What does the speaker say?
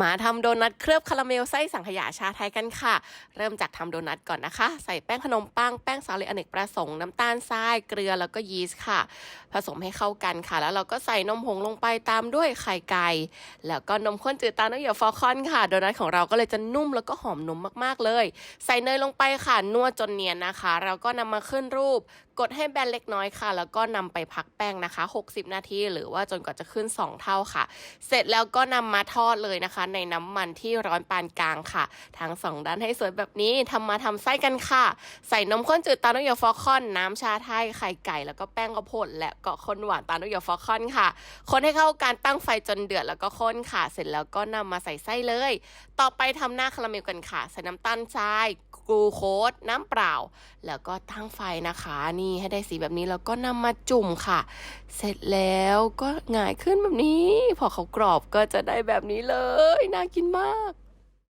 มาทำโดนัทเคลือบคาราเมลไส้สังขยาชาไทยกันค่ะ เริ่มจากทำโดนัทก่อนนะคะ ใส่แป้งขนมปัง แป้งสาลีอเนกประสงค์ น้ำตาลทราย เกลือแล้วก็ยีสต์ค่ะ ผสมให้เข้ากันค่ะ แล้วเราก็ใส่นมผงลงไปตามด้วยไข่ไก่ แล้วก็นมข้นจืดตามด้วยเหยื่อฟอลคอนค่ะ โดนัทของเราก็เลยจะนุ่มแล้วก็หอมนมมากๆเลย ใส่เนยลงไปค่ะ นวดจนเนียนนะคะ เราก็นำมาขึ้นรูป กดให้แบนเล็กน้อยค่ะ แล้วก็นำไปพักแป้งนะคะ 60 นาทีหรือว่าจนกว่าจะขึ้น 2 เท่าค่ะ เสร็จแล้วก็นำมาทอดเลยนะคะในน้ำมันที่ร้อนปานกลางค่ะ ทั้งสองด้านให้สวยแบบนี้ทำมาทำไส้กันค่ะ ใส่นมข้นจืดตามด้วยฟอคอน น้ำชาไทยไข่ไก่ แล้วก็แป้งข้าวโพดและก็ข้นหวานตามด้วยฟอคอนค่ะ คนให้เข้ากันตั้งไฟจนเดือดแล้วก็ข้นค่ะ เสร็จแล้วก็นำมาใส่ไส้เลย ต่อไปทำหน้าคาราเมลกันค่ะ ใส่น้ำตาลทราย กลูโคสน้ำเปล่า แล้วก็ตั้งไฟนะคะ นี่ให้ได้สีแบบนี้แล้วก็นำมาจุ่มค่ะ เสร็จแล้วก็หงายขึ้นแบบนี้ พอเขากรอบก็จะได้แบบนี้เลย น่ากินมาก